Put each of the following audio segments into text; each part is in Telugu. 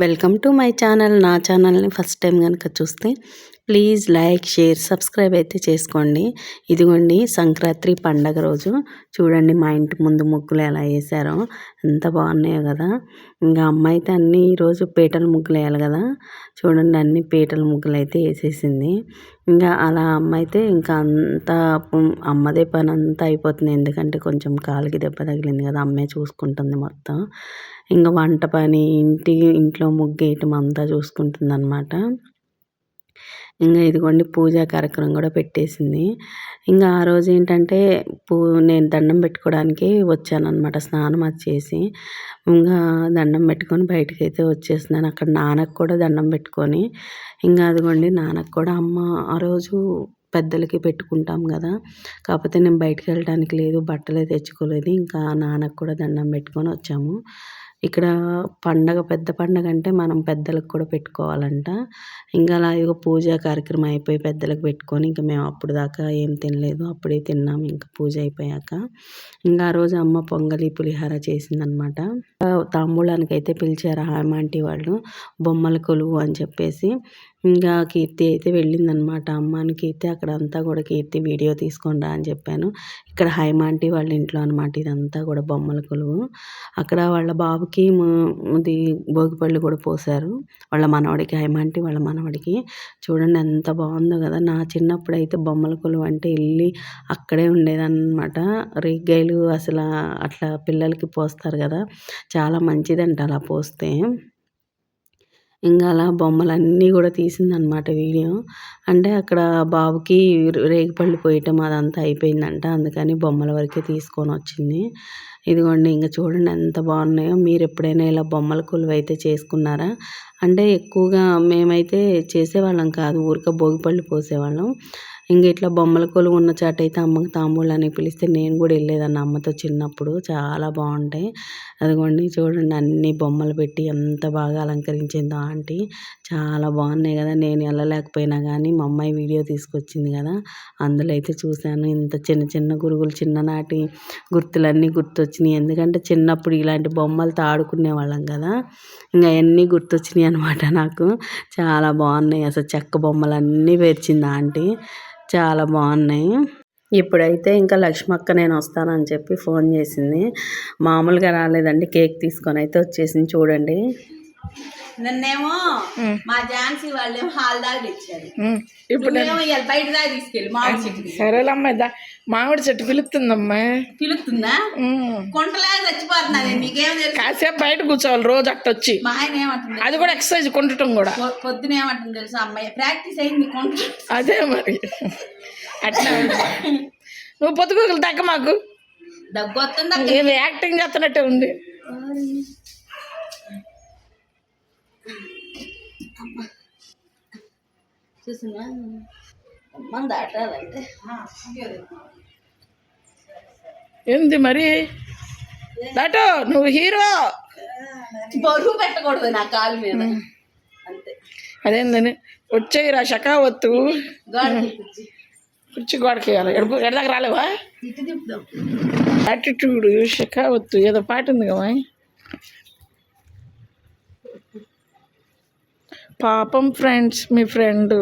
Welcome to my channel. నా ఛానల్ని ఫస్ట్ టైం కనుక చూస్తే ప్లీజ్ లైక్ షేర్ సబ్స్క్రైబ్ అయితే చేసుకోండి. ఇదిగోండి సంక్రాంతి పండగ రోజు. చూడండి మా ఇంటి ముందు ముగ్గులు ఎలా వేసారో ఎంత బాగున్నాయో కదా. ఇంకా అమ్మాయి అయితే అన్ని ఈరోజు పీటల ముగ్గులు వేయాలి కదా. చూడండి అన్ని పీటల ముగ్గులు అయితే వేసేసింది. ఇంకా అలా అమ్మ అయితే ఇంకా అంతా అమ్మదే పని అంతా అయిపోతుంది. ఎందుకంటే కొంచెం కాలికి దెబ్బ తగిలింది కదా. అమ్మే చూసుకుంటుంది మొత్తం. ఇంకా వంట పని ఇంటి ఇంట్లో ముగ్గేయటం అంతా చూసుకుంటుంది అనమాట ఇంకా ఇదిగోండి పూజా కార్యక్రమం కూడా పెట్టేసింది. ఇంకా ఆ రోజు ఏంటంటే పూ నేను దండం పెట్టుకోవడానికి వచ్చానమాట స్నానం అది చేసి. ఇంకా దండం పెట్టుకొని బయటకు అయితే వచ్చేసినాను అక్కడ నాన్నకు కూడా దండం పెట్టుకొని. ఇంకా అదిగోండి నాన్నకు కూడా అమ్మ ఆ రోజు పెద్దలకి పెట్టుకుంటాం కదా. కాకపోతే నేను బయటకు వెళ్ళడానికి లేదు బట్టలే తెచ్చుకోలేదు. ఇంకా నాన్నకు కూడా దండం పెట్టుకొని వచ్చాము. ఇక్కడ పండగ పెద్ద పండగ అంటే మనం పెద్దలకు కూడా పెట్టుకోవాలంట. ఇంకా అలా ఇక పూజ కార్యక్రమం అయిపోయి పెద్దలకు పెట్టుకొని ఇంకా మేము అప్పుడు దాకా ఏం తినలేదు. అప్పుడే తిన్నాము ఇంకా పూజ అయిపోయాక. ఇంకా ఆ రోజు అమ్మ పొంగలి పులిహార చేసిందనమాట. తాంబూలానికి అయితే పిలిచారు ఆంటీ వాళ్ళు. బొమ్మల కొలువు అని చెప్పేసి ఇంకా కీర్తి అయితే వెళ్ళిందనమాట. అమ్మాని కీర్తి అక్కడ అంతా కూడా కీర్తి వీడియో తీసుకోండా అని చెప్పాను. ఇక్కడ హైమాంటి వాళ్ళ ఇంట్లో అనమాట ఇదంతా కూడా బొమ్మల కొలువు. అక్కడ వాళ్ళ బాబుకి ఇది భోగిపళ్ళు కూడా పోసారు వాళ్ళ మనవడికి హైమాంటి వాళ్ళ మనవడికి. చూడండి ఎంత బాగుందో కదా. నా చిన్నప్పుడు అయితే బొమ్మల కొలువు అంటే వెళ్ళి అక్కడే ఉండేదన్నమాట. రేగ్గాయలు అసలు అట్లా పిల్లలకి పోస్తారు కదా. చాలా మంచిదంట అలా పోస్తే. ఇంకా అలా బొమ్మలన్నీ కూడా తీసిందనమాట వీడియో. అంటే అక్కడ బాబుకి రేగిపళ్ళు పోయటం అదంతా అయిపోయిందంట. అందుకని బొమ్మల వరకే తీసుకొని వచ్చింది. ఇదిగోండి ఇంకా చూడండి ఎంత బాగున్నాయో. మీరు ఎప్పుడైనా ఇలా బొమ్మల కొలువు అయితే చేసుకున్నారా? అంటే ఎక్కువగా మేమైతే చేసేవాళ్ళం కాదు. ఊరిక భోగిపళ్ళు పోసేవాళ్ళం. ఇంకా ఇట్లా బొమ్మల కొలువు ఉన్న చాట అయితే అమ్మకి తాంబూలని పిలిస్తే నేను కూడా వెళ్ళేదాన్ని అమ్మతో చిన్నప్పుడు. చాలా బాగుంటాయి. అదిగోండి చూడండి అన్ని బొమ్మలు పెట్టి ఎంత బాగా అలంకరించిందో ఆంటీ. చాలా బాగున్నాయి కదా. నేను వెళ్ళలేకపోయినా కానీ మా అమ్మాయి వీడియో తీసుకొచ్చింది కదా. అందులో అయితే చూశాను. ఇంత చిన్న చిన్న గురుగులు చిన్ననాటి గుర్తులన్నీ గుర్తొచ్చినాయి. ఎందుకంటే చిన్నప్పుడు ఇలాంటి బొమ్మలతో ఆడుకునే వాళ్ళం కదా. ఇంకా అన్నీ గుర్తొచ్చినాయి అనమాట నాకు. చాలా బాగున్నాయి. అసలు చెక్క బొమ్మలన్నీ పేర్చింది ఆంటీ. చాలా బాగున్నాయి. ఇప్పుడైతే ఇంకా లక్ష్మక్క నేను వస్తానని చెప్పి ఫోన్ చేసింది. మామూలుగా రాలేదండి. కేక్ తీసుకొని అయితే వచ్చేసింది. చూడండి. నన్నేమో మా ఝాన్సీ వాళ్ళు హాల్ దాకా తెచ్చారు. ఇప్పుడు బయట దాకా తీసుకెళ్ళి మామిడి చెట్టు సరేలమ్మా దా మామిడి చెట్టు పిలుస్తుందమ్మా. పిలుస్తుందా? ఉమ్. కొంటలాగా చచ్చిపోతున్నది మీకేం తెలుసు? కాసేపు బయట కూర్చోవాలి రోజు అట్ట వచ్చి. మా ఆయన ఏమంటుంది అది కూడా ఎక్సర్సైజ్ కొంటటం కూడా. పొద్దున ఏమంటుంది తెలుసా అమ్మాయి? ప్రాక్టీస్ అయింది కొంట అదే మరి. అట్లా. నువ్వు పొద్దుగోకులు తగ్గ మాకు. దగ్గు వస్తుందా యాక్టింగ్ చేస్తున్నట్టే ఉంది. చూసినా మన దాటాలంటే. ఏంది మరి? దాటో నువ్వు హీరో. బరువు పెట్టకూడదు నా కాలు మీద. అంతే. అదేందని? వచ్చేయిరా తెప్పించి కుర్చీ గోడకి వేయాలి ఎడకు ఎడదాకా రాలేవా? యాటిట్యూడ్ షకావత్తు. ఏదో పాట ఉంది కదా. పాపం ఫ్రెండ్స్ మీ ఫ్రెండ్.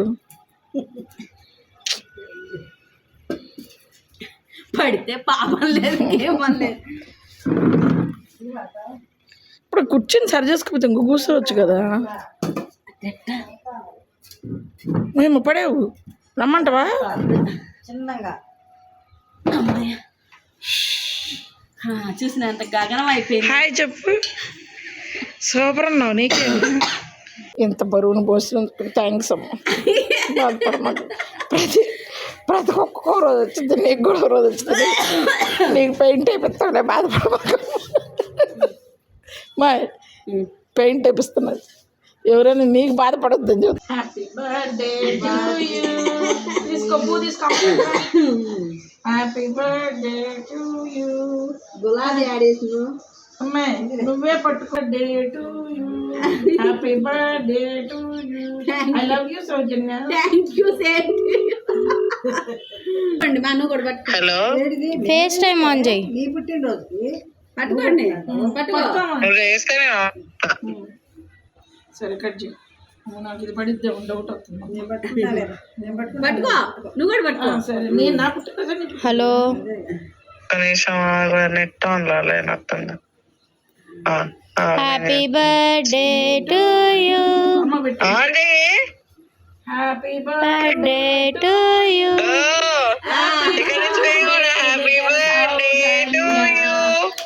పడితే పాపం లేదు ఏమం లేదు. ఇప్పుడు కుర్చీని సరి చేసుకోకపోతే ఇంకో కూర్చోవచ్చు కదా. మేము పడేవు. రమ్మంటావా? చిన్నగా. చూసినంత గగనం అయిపోయింది. హాయ్ చెప్పు. సూపర్ అన్నావు నీకేం? ఇంత బరువును పోసినందుకు థ్యాంక్స్ అమ్మ. బాధపడమాకు. ప్రతి ప్రతి ఒక్క రోజు వచ్చింది నీకు కూడా ఒక రోజు వచ్చింది. నీకు పెయింట్ వేపిస్తాడే బాధపడమాకు. మా పెయింట్ వేపిస్తున్నది. ఎవరైనా నీకు బాధపడొద్దని చెప్పి హ్యాపీ బర్త్డే టు యూ తీసుకో పూ తీసుకో. హ్యాపీ బర్త్డే టు యూ గులాబీ ఆడేసిన అమ్మాయి నువ్వే పట్టుకో. Day to you happy birthday to you I love you Soujanya thank you same అండి మా నువ్వు కూడా పట్టుకో. హలో ఫేస్ టైం ఆన్ చేయి. నీ పుట్టినరోజుకి పట్టుకోండి. పట్టుకో. సరే కట్ చేయి. నాకు ఇది పడిద్దే డౌట్ అవుతుంది పట్టుకో. నువ్వు కూడా పట్టుకో. ఆ, సరే నేను నా పుట్టినరోజు నీకు హలో కనీసం నెట్ ఆన్ రాలేనట్టుంది హ్యాపీ బర్త్డే టు యూ అమ్మ పెట్టి aunty happy birthday to you ఇక్కడ నుంచి నేను కూడా happy birthday to you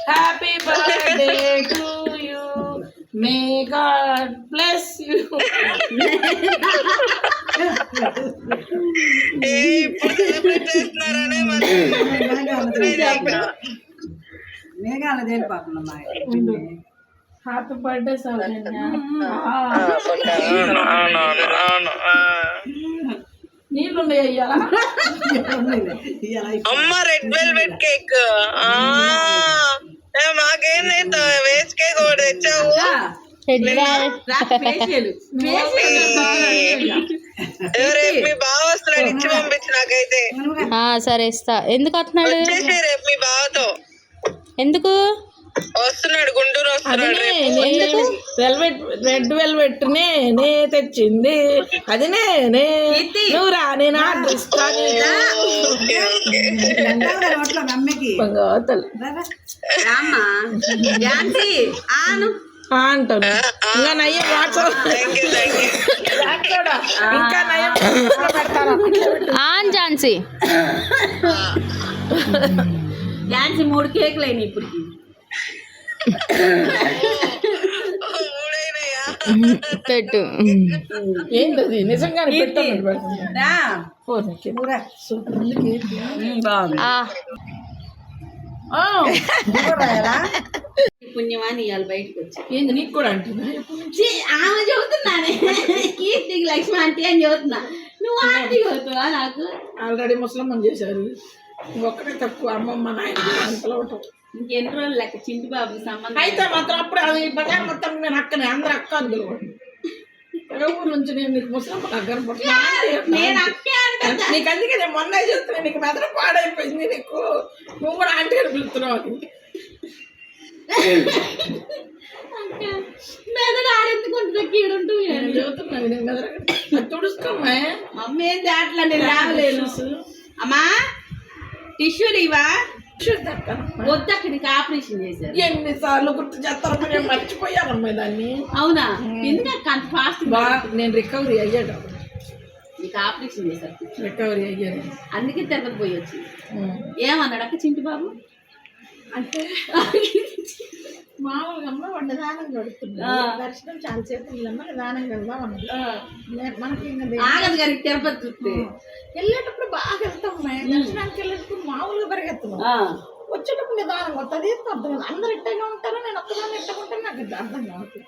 happy birthday to you may God bless you ఇప్పుడు సెలబ్రేట్ హ్యాపీ బర్త్డే సౌజన్య. అమ్మ రెడ్ వెల్వెట్ కేక్ మాకేం వేస్ట్ కేక్ ఒకటి తెచ్చావు. రెడ్ ఫేషియల్ రేపు మీ బావ వస్తున్నాడు ఇచ్చి పంపించు నాకైతే. సరే ఇస్తా. ఎందుకు వచ్చేసి రేపు మీ బావతో. ఎందుకు? వస్తున్నాడు గుంటూరు వస్తున్నాడు వెల్వెట్ రెడ్ వెల్వెట్ నే నే తెచ్చింది అది నేనే నువ్వు రా నేను ఆర్డర్ ఇస్తాను అంటాను. ఇంకా నయ్యం వాట్సాప్ ఇంకా ఆన్ ఝాన్సీ. ఝాన్సీ మూడు కేకులు అయినాయి ఇప్పటికి. మూడైనయా పెట్టు ఏంటది ఆ, పుణ్యమాని ఇవాళ బయటకు వచ్చి ఏంది? నీకు కూడా అంటుంది ఛీ, ఆమె చెబుతున్నానే కీర్తికి లక్ష్మి ఆంటీ అని చెబుతున్నా. నువ్వు ఆంటీ అవుతావా నాకు? ఆల్రెడీ ముసలమ్మని చేశారు. ఒక్కటే తక్కువ అమ్మమ్మ నాయన అంతలో ఉంటాం ఇంకెన్ని రోజులు లెక్క చింటి బాబుకి సంబంధం అయితే మాత్రం అప్పుడు అది బజార్ మొత్తం నేను అక్కనే అందరు అక్క అందులో. ఊరు నుంచి నేను నీకు ముసలమ్మ నాకు కనపడుతున్నా నేను అక్కే అంట నీకు అందుకే నేను మొన్న చెప్తున్నా నీకు మెదడు పాడైపోయింది నీకు. నువ్వు కూడా ఆంటీ అని పిలుస్తున్నావు మెదడు కీడుంటూ నేను చెబుతున్నాను నేను మెదడు మమ్మీ ఏం దాంట్లో నేను రావలేను అమ్మా టిష్యూలు ఇవా వద్దక్క నీకు ఆపరేషన్ చేశారు. ఎన్నిసార్లు గుర్తు చేస్తారో నేను మర్చిపోయానమ్మా దాన్ని. అవునా? అంత ఫాస్ట్ నేను రికవరీ అయ్యాడు నీకు ఆపరేషన్ చేశారు. రికవరీ అయ్యాను. అందుకే తిరుపతి పోయి వచ్చింది. ఏమన్నాడు అక్క చింటి బాబు అంటే మామూలుగా అమ్మ నిదానం గడుపుతుంది. దర్శనం చాలా సేపు ఉందమ్మ నిదానం వెళ్దాం అన్నది మనకి ఆగదు గారి తిరుపతి వెళ్ళేటప్పుడు బాగా వెళ్తాం. దర్శనానికి వెళ్ళేటప్పుడు మామూలుగా పరిగెత్తున్నాం. వచ్చేటప్పుడు నిదానం వస్తుంది అర్థం కాదు. అందరు ఇట్టగా ఉంటారు? నేను ఒక్కదాన్ని ఇట్టగా ఉంటాను? నాకు ఇది అర్థం కాదు.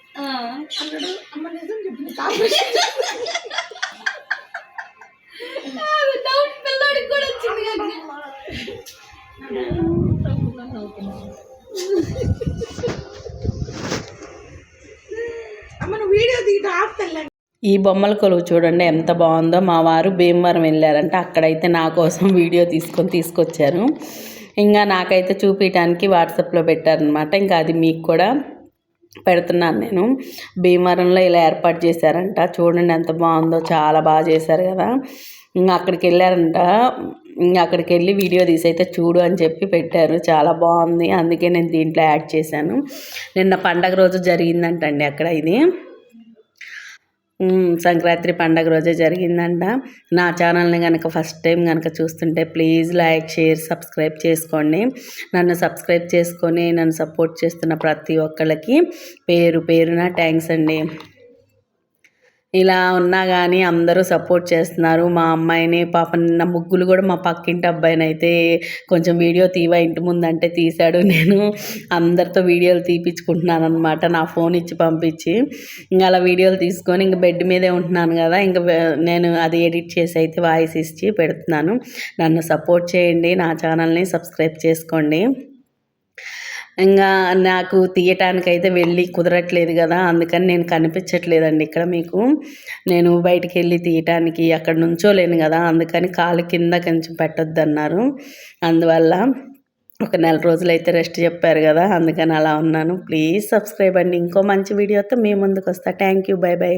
అన్నాడు అమ్మ నిజం చెప్పింది పిల్లోడికి కూడా వచ్చింది ఈ బొమ్మల కొలువు చూడండి ఎంత బాగుందో. మా వారు భీమవరం వెళ్ళారంటే. అక్కడైతే నా కోసం వీడియో తీసుకొని తీసుకొచ్చారు. ఇంకా నాకైతే చూపించడానికి వాట్సాప్లో పెట్టారనమాట ఇంకా అది మీకు కూడా పెడుతున్నాను నేను. భీమవరంలో ఇలా ఏర్పాటు చేశారంట. చూడండి ఎంత బాగుందో. చాలా బాగా చేశారు కదా. ఇంకా అక్కడికి వెళ్ళారంట. అక్కడికి వెళ్ళి వీడియో తీసి అయితే చూడు అని చెప్పి పెట్టారు. చాలా బాగుంది. అందుకే నేను దీంట్లో యాడ్ చేశాను. నిన్న పండగ రోజు జరిగిందంటండి అక్కడ ఇది. సంక్రాంతి పండగ రోజే జరిగిందంట. నా ఛానల్ని కనుక ఫస్ట్ టైం కనుక చూస్తుంటే ప్లీజ్ లైక్ షేర్ సబ్స్క్రైబ్ చేసుకోండి. నన్ను సబ్స్క్రైబ్ చేసుకొని నన్ను సపోర్ట్ చేస్తున్న ప్రతి ఒక్కళ్ళకి పేరు పేరున థ్యాంక్స్ అండి. ఇలా ఉన్నా కానీ అందరూ సపోర్ట్ చేస్తున్నారు. మా అమ్మాయిని పాప నిన్న ముగ్గులు కూడా మా పక్కింటి అబ్బాయిని అయితే కొంచెం వీడియో తీవా ఇంటి ముందంటే తీశాడు. నేను అందరితో వీడియోలు తీపించుకుంటున్నాను అనమాట నా ఫోన్ ఇచ్చి పంపించి ఇంకా అలా వీడియోలు తీసుకొని ఇంక బెడ్ మీదే ఉంటున్నాను కదా ఇంకా నేను అది ఎడిట్ చేసి అయితే వాయిస్ ఇచ్చి పెడుతున్నాను. నన్ను సపోర్ట్ చేయండి నా ఛానల్ని సబ్స్క్రైబ్ చేసుకోండి. ఇంకా నాకు తీయటానికైతే వెళ్ళి కుదరట్లేదు కదా అందుకని నేను కనిపించట్లేదండి ఇక్కడ మీకు. నేను బయటికి వెళ్ళి తీయటానికి అక్కడ నుంచోలేను కదా అందుకని కాలు కింద కొంచెం పెట్టద్దు అన్నారు అందువల్ల ఒక నెల రోజులైతే రెస్ట్ చెప్పారు కదా అందుకని అలా ఉన్నాను. ప్లీజ్ సబ్స్క్రైబ్ అండి. ఇంకో మంచి వీడియోతో మీ ముందుకు వస్తా థ్యాంక్ యూ. By by.